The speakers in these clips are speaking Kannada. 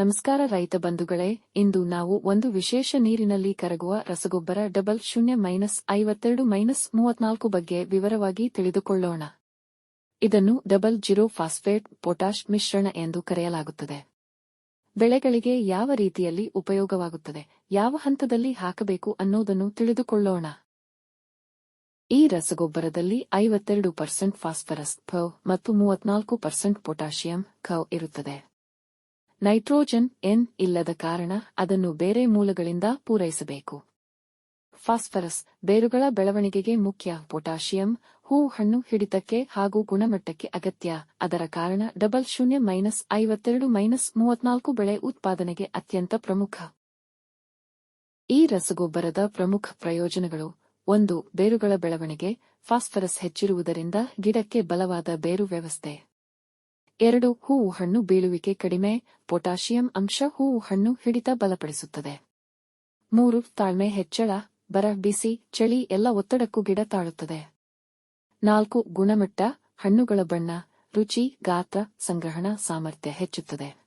ನಮಸ್ಕಾರ ರೈತ ಬಂಧುಗಳೇ, ಇಂದು ನಾವು ಒಂದು ವಿಶೇಷ ನೀರಿನಲ್ಲಿ ಕರಗುವ ರಸಗೊಬ್ಬರ ಡಬಲ್ ಶೂನ್ಯ ಮೈನಸ್ ಐವತ್ತೆರಡು ಮೈನಸ್ ಮೂವತ್ನಾಲ್ಕು ಬಗ್ಗೆ ವಿವರವಾಗಿ ತಿಳಿದುಕೊಳ್ಳೋಣ. ಇದನ್ನು ಡಬಲ್ ಜೀರೋ ಫಾಸ್ಫೇಟ್ ಪೊಟಾಷ್ ಮಿಶ್ರಣ ಎಂದು ಕರೆಯಲಾಗುತ್ತದೆ. ಬೆಳೆಗಳಿಗೆ ಯಾವ ರೀತಿಯಲ್ಲಿ ಉಪಯೋಗವಾಗುತ್ತದೆ, ಯಾವ ಹಂತದಲ್ಲಿ ಹಾಕಬೇಕು ಅನ್ನೋದನ್ನು ತಿಳಿದುಕೊಳ್ಳೋಣ. ಈ ರಸಗೊಬ್ಬರದಲ್ಲಿ ಐವತ್ತೆರಡು ಪರ್ಸೆಂಟ್ ಫಾಸ್ಫರಸ್ ಫ ಮತ್ತು ಮೂವತ್ನಾಲ್ಕು ಪರ್ಸೆಂಟ್ ಪೊಟ್ಯಾಷಿಯಂ ಖ ಇರುತ್ತದೆ. ನೈಟ್ರೋಜನ್, ಎನ್ ಇಲ್ಲದ ಕಾರಣ ಅದನ್ನು ಬೇರೆ ಮೂಲಗಳಿಂದ ಪೂರೈಸಬೇಕು. ಫಾಸ್ಫರಸ್ ಬೇರುಗಳ ಬೆಳವಣಿಗೆಗೆ ಮುಖ್ಯ. ಪೊಟಾಷಿಯಂ ಹೂ ಹಣ್ಣು ಹಿಡಿತಕ್ಕೆ ಹಾಗೂ ಗುಣಮಟ್ಟಕ್ಕೆ ಅಗತ್ಯ. ಅದರ ಕಾರಣ ಡಬಲ್ ಶೂನ್ಯ ಮೈನಸ್ ಐವತ್ತೆರಡು ಮೈನಸ್ ಮೂವತ್ನಾಲ್ಕು ಬೆಳೆ ಉತ್ಪಾದನೆಗೆ ಅತ್ಯಂತ ಪ್ರಮುಖ. ಈ ರಸಗೊಬ್ಬರದ ಪ್ರಮುಖ ಪ್ರಯೋಜನಗಳು ಒಂದು, ಬೇರುಗಳ ಬೆಳವಣಿಗೆ. ಫಾಸ್ಫರಸ್ ಹೆಚ್ಚಿರುವುದರಿಂದ ಗಿಡಕ್ಕೆ ಬಲವಾದ ಬೇರು ವ್ಯವಸ್ಥೆ. ಎರಡು ಹೂವು ಹಣ್ಣು ಬೀಳುವಿಕೆ ಕಡಿಮೆ, ಪೊಟ್ಯಾಷಿಯಂ ಅಂಶ ಹೂವು ಹಣ್ಣು ಹಿಡಿತ ಬಲಪಡಿಸುತ್ತದೆ. ಮೂರು, ತಾಳ್ಮೆ, ಹೆಚ್ಚಳ, ಬರ, ಬಿಸಿ, ಚಳಿ ಎಲ್ಲ ಒತ್ತಡಕ್ಕೂ ಗಿಡ ತಾಳುತ್ತದೆ. ನಾಲ್ಕು, ಗುಣಮಟ್ಟ, ಹಣ್ಣುಗಳ ಬಣ್ಣ, ರುಚಿ, ಗಾತ್ರ, ಸಂಗ್ರಹಣ, ಸಾಮರ್ಥ್ಯ ಹೆಚ್ಚುತ್ತದೆ.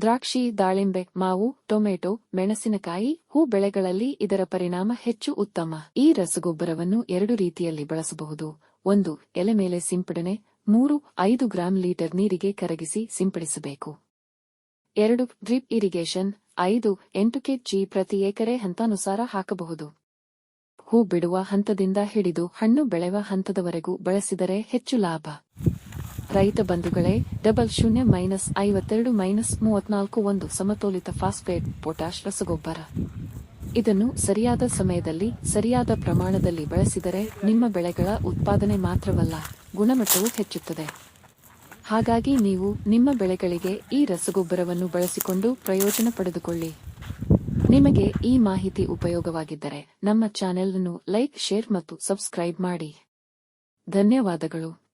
ದ್ರಾಕ್ಷಿ, ದಾಳಿಂಬೆ, ಮಾವು, ಟೊಮೆಟೊ, ಮೆಣಸಿನಕಾಯಿ, ಹೂ ಬೆಳೆಗಳಲ್ಲಿ ಇದರ ಪರಿಣಾಮ ಹೆಚ್ಚು ಉತ್ತಮ. ಈ ರಸಗೊಬ್ಬರವನ್ನು ಎರಡು ರೀತಿಯಲ್ಲಿ ಬಳಸಬಹುದು. ಒಂದು, ಎಲೆ ಮೇಲೆ ಸಿಂಪಡಣೆ ಮೂರು, ಐದು ಗ್ರಾಂ ಲೀಟರ್ ನೀರಿಗೆ ಕರಗಿಸಿ ಸಿಂಪಡಿಸಬೇಕು. ಎರಡು, ಡ್ರಿಪ್ ಇರಿಗೇಷನ್, ಐದು, ಎಂಟು ಕೆಜಿ ಪ್ರತಿ ಎಕರೆ ಹಂತಾನುಸಾರ ಹಾಕಬಹುದು. ಹೂ ಬಿಡುವ ಹಂತದಿಂದ ಹಿಡಿದು ಹಣ್ಣು ಬೆಳೆವ ಹಂತದವರೆಗೂ ಬಳಸಿದರೆ ಹೆಚ್ಚು ಲಾಭ. ರೈತ ಬಂಧುಗಳೇ, ಡಬಲ್ ಶೂನ್ಯ ಮೈನಸ್ ಐವತ್ತೆರಡು ಮೈನಸ್ ಮೂವತ್ನಾಲ್ಕು ಒಂದು ಸಮತೋಲಿತ ಫಾಸ್ಫೇಟ್ ಪೊಟ್ಯಾಷ್ ರಸಗೊಬ್ಬರ. ಇದನ್ನು ಸರಿಯಾದ ಸಮಯದಲ್ಲಿ, ಸರಿಯಾದ ಪ್ರಮಾಣದಲ್ಲಿ ಬಳಸಿದರೆ ನಿಮ್ಮ ಬೆಳೆಗಳ ಉತ್ಪಾದನೆ ಮಾತ್ರವಲ್ಲ. ಗುಣಮಟ್ಟವೂ ಹೆಚ್ಚುತ್ತದೆ. ಹಾಗಾಗಿ ನೀವು ನಿಮ್ಮ ಬೆಳೆಗಳಿಗೆ ಈ ರಸಗೊಬ್ಬರವನ್ನು ಬಳಸಿಕೊಂಡು ಪ್ರಯೋಜನ ಪಡೆದುಕೊಳ್ಳಿ. ನಿಮಗೆ ಈ ಮಾಹಿತಿ ಉಪಯೋಗವಾಗಿದ್ದರೆ ನಮ್ಮ ಚಾನೆಲ್ ಅನ್ನು ಲೈಕ್, ಶೇರ್ ಮತ್ತು ಸಬ್ಸ್ಕ್ರೈಬ್ ಮಾಡಿ. ಧನ್ಯವಾದಗಳು.